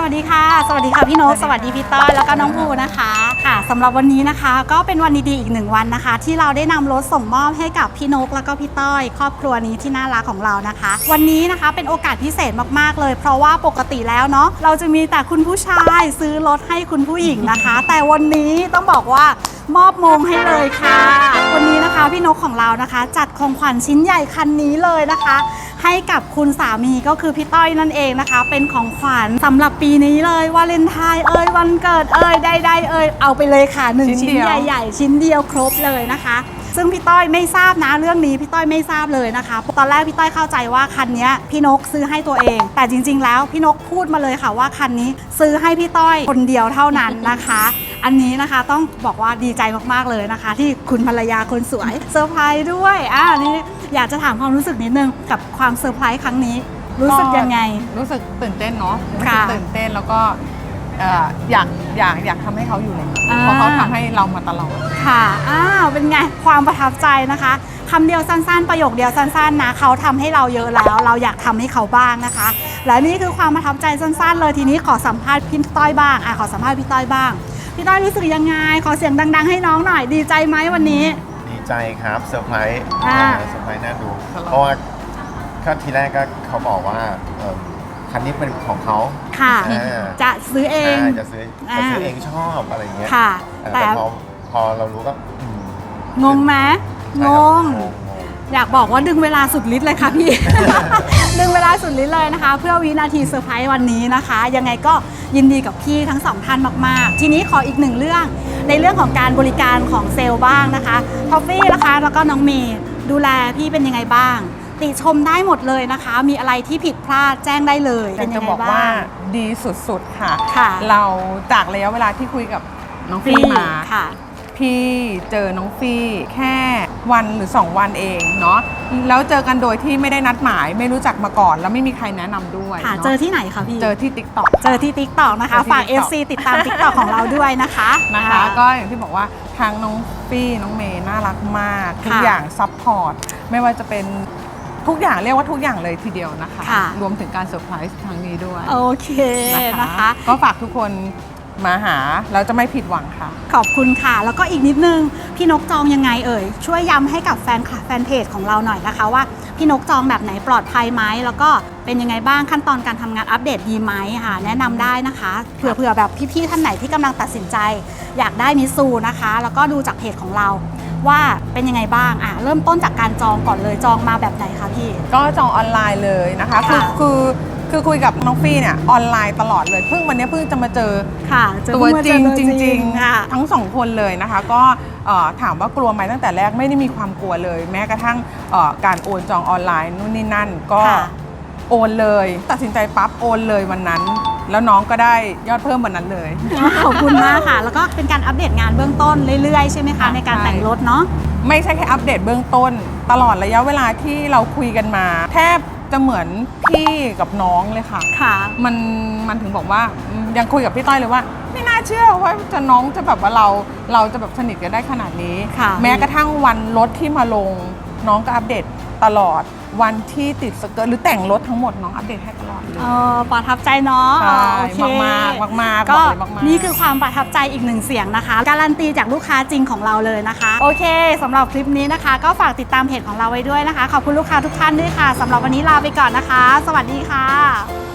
สวัสดีค่ะ สวัสดีค่ะพี่นกสวัสดีพี่ต้อยแล้วก็น้องภูนะคะค่ะสำหรับวันนี้นะคะ ก็เป็นวันดีๆอีกหนึ่งวันนะคะ ที่เราได้นำรถส่งมอบให้กับพี่นกแล้วก็พี่ต้อย ครอบครัวนี้ที่น่ารักของเรานะคะ วันนี้นะคะเป็นโอกาสพิเศษมากๆเลย เพราะว่าปกติแล้วเนาะเราจะมีแต่คุณผู้ชายซื้อรถให้คุณผู้หญิงนะคะ แต่วันนี้ต้องบอกว่า มอบมงให้เลยค่ะ วันนี้นะคะพี่นกของเรานะคะ จัดของขวัญชิ้นใหญ่คันนี้เลยนะคะ ให้กับคุณสามีก็คือพี่ต้อยนั่นเองนะคะ เป็นของขวัญสำหรับปีนี้เลยวาเลนไทน์เอ่ยวันเกิดเอ่ยใดๆเอ่ยเอาไปเลยค่ะหนึ่งชิ้ชิ้นนเดียว ใหญ่ ๆ ชิ้นเดียวครบเลยนะคะ ซึ่งพี่ต้อยไม่ทราบนะเรื่องนี้พี่ต้อยไม่ทราบเลยนะคะ ตอนแรกพี่ต้อยเข้าใจว่าคันนี้พี่นกซื้อให้ตัวเอง แต่จริง ๆ แล้วพี่นกพูดมาเลยค่ะว่าคันนี้ซื้อให้พี่ต้อยคนเดียวเท่านั้นนะคะ อันนี้นะคะต้องบอกว่าดีใจมากๆเลยนะคะ ที่คุณภรรยาคนสวยเซอร์ไพรส์ด้วยอ่านี่อยากจะถามความรู้สึกนิดนึงกับความเซอร์ไพรส์ครั้งนี้ รู้สึกยังไง รู้สึกตื่นเต้นเนาะรู้สึค่ะกตื่นเต้นแล้วก็ เอ่ออยากอยากอยากทำให้เขาอยู่ในนี้อ่า เพราะเขาทำให้เรามาตลอด ค่ะ อ้าว เป็นไง ความประทับใจนะคะคำเดียวสั้นๆ ประโยคเดียวสั้นๆ นะ เขาทำให้เราเยอะแล้ว เราอยากทำให้เขาบ้างนะคะ และนี่คือความประทับใจสั้นๆ เลย ทีนี้ขอสัมภาษณ์พี่ต้อยบ้าง อะ ขอสัมภาษณ์พี่ต้อยบ้าง พี่ต้อยรู้สึกยังไง ขอเสียงดัง ๆ ให้น้องหน่อย ดีใจไหมวันนี้ ดีใจครับเซอร์ไพรส์อ่าเออเซอร์ไพรส์น่าดู เพราะว่าก็ทีแรกก็เขาบอกว่าเอิ่ม คันนี้เป็นของเขาค่ะ อ่าจะซื้อเอง ใช่จะซื้อจะซื้ออ่าเองชอบอะไรเงี้ยค่ะ เออแต่แต่พอพอเรารู้ก็อืมงงไหมใช่งครับง งง อยากบอกว่าดึงเวลาสุดฤทธิ์เลยค่ะพี่ ดึงเวลาสุดฤทธิ์เลยนะคะ เพื่อวินาทีเซอร์ไพรส์วันนี้นะคะ ยังไงก็ยินดีกับพี่ทั้งสองท่านมาก ๆ ทีนี้ขออีกหนึ่งเรื่อง ในเรื่องของการบริการของเซลล์บ้างนะคะทอฟฟี่นะคะแล้วก็น้องเมย์ดูแลพี่เป็นยังไงบ้าง ติชมได้หมดเลยนะคะ มีอะไรที่ผิดพลาดแจ้งได้เลยแต่เป็นยัจะงไงบอกว่าบ้างดีสุดๆค่ะ ค่ะเราจากระยะเวลาที่คุยกับน้องฟรีฟี่มาค่ะ พี่เจอน้องฟี่แค่วันหรือ 2 วันเองเนาะแล้วเจอกันโดยที่ไม่ได้นัดหมาย ไม่รู้จักมาก่อน แล้วไม่มีใครแนะนำด้วยค่ะนาะเจอที่ไหนคะพี่ เจอที่ t ิ k t o k เจอที่ t ิ k t o k นะคะ เจอที่ฝาก TikTok FC ติดตาม t ิ k t o k ของเราด้วยนะคะนะคะก็อย่างที่บอกว่าทางน้องฟี่น้องเมย์น่ารักมาก ทุกค่ะอย่างซัพพอร์ตไม่ว่าจะเป็น ทุกอย่างเรียกว่าทุกอย่างเลยทีเดียวนะคะค่ะ รวมถึงการเซอร์ไพรส์ครั้งนี้ด้วยโอเคนะคะ ก็ฝากทุกคนมาหาเราจะไม่ผิดหวังค่ะ ขอบคุณค่ะ แล้วก็อีกนิดนึง พี่นกจองยังไงเอ่ย ช่วยย้ำให้กับแฟนคลับแฟนเพจของเราหน่อยนะคะว่า พี่นกจองแบบไหนปลอดภัยไหมแล้วก็เป็นยังไงบ้างขั้นตอนการทำงานอัปเดตดีไหมค่ะ แนะนำได้นะคะเผื่อเผื่อแบบพี่ๆท่านไหนที่กำลังตัดสินใจ อยากได้มิตซูนะคะ แล้วก็ดูจากเพจของเรา ว่าเป็นยังไงบ้างอะเริ่มต้นจากการจองก่อนเลยจองมาแบบไหนคะพี่ ก็จองออนไลน์เลยนะคะคือค่ะคือคือคุยกับน้องฟี่เนี่ยออนไลน์ตลอดเลยเพิ่งวันนี้เพิ่งจะมาเจอค่ะเจอตัวเมื่อจริงเอจตัวริงค่ะๆทั้งสองคนเลยนะคะ ก็เอ่อถามว่ากลัวไหมตั้งแต่แรกไม่ได้มีความกลัวเลย แม้กระทั่งเอ่อการโอนจองออนไลน์นู่นนี่นั่นก็ค่ะโอนเลย ตัดสินใจปั๊บโอนเลยวันนั้น แล้วน้องก็ได้ยอดเพิ่มวันนั้นเลย ขอบคุณมากค่ะ แล้วก็เป็นการอัปเดตงานเบื้องต้นเรื่อยๆ ใช่ไหมคะค่ะในการใช่แต่งรถเนาะไม่ใช่แค่อัปเดตเบื้องต้น ตลอดระยะเวลาที่เราคุยกันมา แทบจะเหมือนพี่กับน้องเลยค่ะ ค่ะ มันมันถึงบอกว่าอืมยังคุยกับพี่ต้อยเลยว่า ไม่น่าเชื่อว่าจะน้องจะแบบว่าเราเราจะแบบสนิทกันได้ขนาดนี้ค่ะแม้กระทั่งวันรถที่มาลง น้องก็อัปเดตตลอด วันที่ติดสเกิร์ตหรือแต่งรถทั้งหมดน้องอัปเดตให้ตลอดเลย เออประทับใจเนาะใช่โอเคมากๆมากๆก็บอกเลยมากๆ นี่คือความประทับใจอีกหนึ่งเสียงนะคะ การันตีจากลูกค้าจริงของเราเลยนะคะ โอเคสำหรับคลิปนี้นะคะ ก็ฝากติดตามเพจของเราไว้ด้วยนะคะ ขอบคุณลูกค้าทุกท่านด้วยค่ะสำหรับวันนี้ลาไปก่อนนะคะ สวัสดีค่ะ